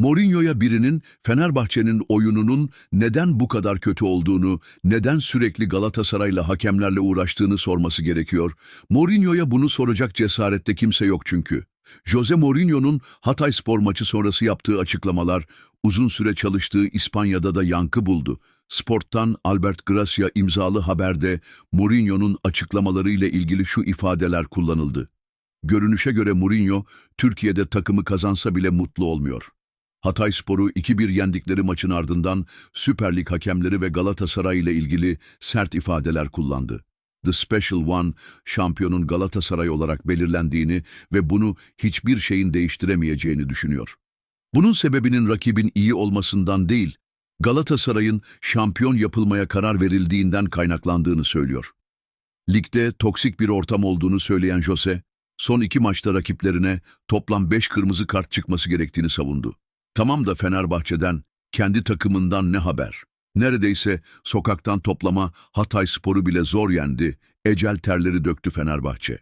Mourinho'ya birinin Fenerbahçe'nin oyununun neden bu kadar kötü olduğunu, neden sürekli Galatasaray'la hakemlerle uğraştığını sorması gerekiyor. Mourinho'ya bunu soracak cesarette kimse yok çünkü. Jose Mourinho'nun Hatay spor maçı sonrası yaptığı açıklamalar uzun süre çalıştığı İspanya'da da yankı buldu. Sport'tan Albert Gracia imzalı haberde Mourinho'nun açıklamalarıyla ilgili şu ifadeler kullanıldı. Görünüşe göre Mourinho, Türkiye'de takımı kazansa bile mutlu olmuyor. Hatay Spor'u 2-1 yendikleri maçın ardından Süper Lig hakemleri ve Galatasaray ile ilgili sert ifadeler kullandı. The Special One, şampiyonun Galatasaray olarak belirlendiğini ve bunu hiçbir şeyin değiştiremeyeceğini düşünüyor. Bunun sebebinin rakibin iyi olmasından değil, Galatasaray'ın şampiyon yapılmaya karar verildiğinden kaynaklandığını söylüyor. Ligde toksik bir ortam olduğunu söyleyen Jose, son iki maçta rakiplerine toplam 5 kırmızı kart çıkması gerektiğini savundu. Tamam da Fenerbahçe'den, kendi takımından ne haber? Neredeyse sokaktan toplama Hatay Sporu bile zor yendi, ecel terleri döktü Fenerbahçe.